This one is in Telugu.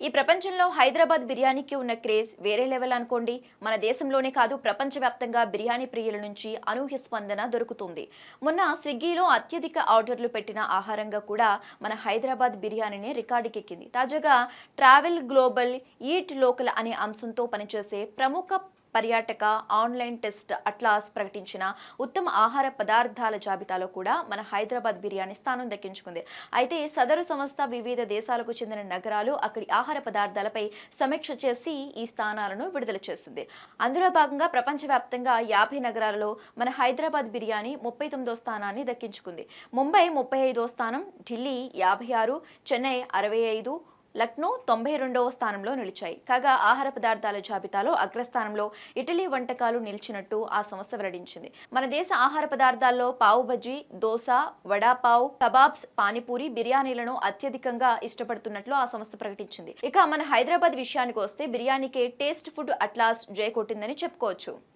ఈ ప్రపంచంలో హైదరాబాద్ బిర్యానీకి ఉన్న క్రేజ్ వేరే లెవెల్ అనుకోండి. మన దేశంలోనే కాదు ప్రపంచవ్యాప్తంగా బిర్యానీ ప్రియుల నుంచి అనూహ్య స్పందన దొరుకుతుంది. మొన్న స్విగ్గీలో అత్యధిక ఆర్డర్లు పెట్టిన ఆహారంగా కూడా మన హైదరాబాద్ బిర్యానీనే రికార్డుకెక్కింది. తాజాగా ట్రావెల్ గ్లోబల్ ఈట్ లోకల్ అనే అంశంతో పనిచేసే ప్రముఖ పర్యాటక ఆన్లైన్ టెస్ట్ అట్లాస్ ప్రకటించిన ఉత్తమ ఆహార పదార్థాల జాబితాలో కూడా మన హైదరాబాద్ బిర్యానీ స్థానం దక్కించుకుంది. అయితే సదరు సంస్థ వివిధ దేశాలకు చెందిన నగరాలు అక్కడి ఆహార పదార్థాలపై సమీక్ష చేసి ఈ స్థానాలను విడుదల చేసింది. అందులో భాగంగా ప్రపంచవ్యాప్తంగా యాభై నగరాలలో మన హైదరాబాద్ బిర్యానీ ముప్పై తొమ్మిదో స్థానాన్ని దక్కించుకుంది. ముంబై ముప్పై ఐదో స్థానం ఢిల్లీ యాభై ఆరు చెన్నై అరవై ఐదు లక్నో తొంభై రెండవ స్థానంలో నిలిచాయి. కాగా ఆహార పదార్థాల జాబితాలో అగ్రస్థానంలో ఇటలీ వంటకాలు నిలిచినట్టు ఆ సంస్థ వెల్లడించింది. మన దేశ ఆహార పదార్థాల్లో పావు బజ్జీ దోశ వడాపావ్ కబాబ్స్ పానీపూరి బిర్యానీలను అత్యధికంగా ఇష్టపడుతున్నట్లు ఆ సంస్థ ప్రకటించింది. ఇక మన హైదరాబాద్ విషయానికి వస్తే బిర్యానీకే టేస్ట్ ఫుడ్ అట్లాస్ జయ కొట్టిందని చెప్పుకోవచ్చు.